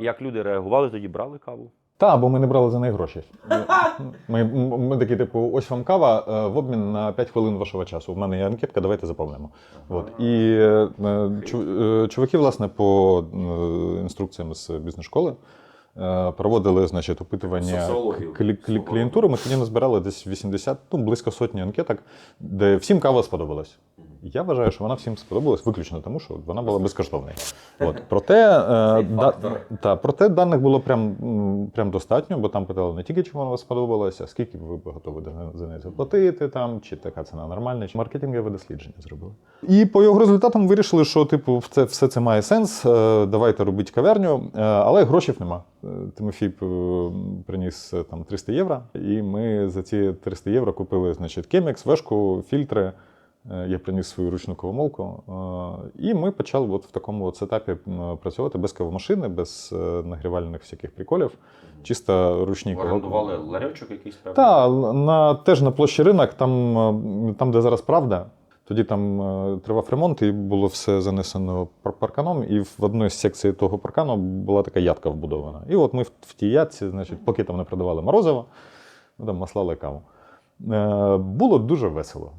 Як люди реагували, тоді брали каву. Та, бо ми не брали за неї гроші. Ми, ми, ми такі, типу, ось вам кава е, в обмін на 5 хвилин вашого часу. У мене є анкетка, давайте заповнимо. От. І е, чу- е, чуваки, власне, по е, інструкціям з бізнес-школи е, проводили значить, опитування Соціологію. клі- клі- клієнтури. Ми тоді назбирали десь 80, ну, близько сотні анкеток, де всім кава сподобалась. Я вважаю, що вона всім сподобалась виключно тому, що вона була безкоштовною. От. Проте, е, да, та, проте даних було прям, прям достатньо, бо там питали не тільки, чи вона вам сподобалася, а скільки ви готові за- за неї заплатити, там, чи така ціна нормальна, чи маркетингове дослідження зробили. І по його результатам вирішили, що типу, це, все це має сенс, е, давайте робити каверню, е, але грошей нема. Тимофій приніс там 300 євро, і ми за ці 300 євро купили значить, кемікс, вешку, фільтри. Е, Я приніс свою ручну кавомолку, е, і ми почали от в такому от сетапі працювати без кавомашини, без е, нагрівальних всяких приколів, чисто ручні Орендували ларьочок якийсь певний. та, на, теж на площі ринок, там, там, де зараз правда. Тоді там тривав ремонт, і було все занесено парканом, і в одній з секцій того паркану була така ядка вбудована. І от ми в, тій ядці, значить, поки там не продавали морозиво, ми там маслали каву. Було дуже весело.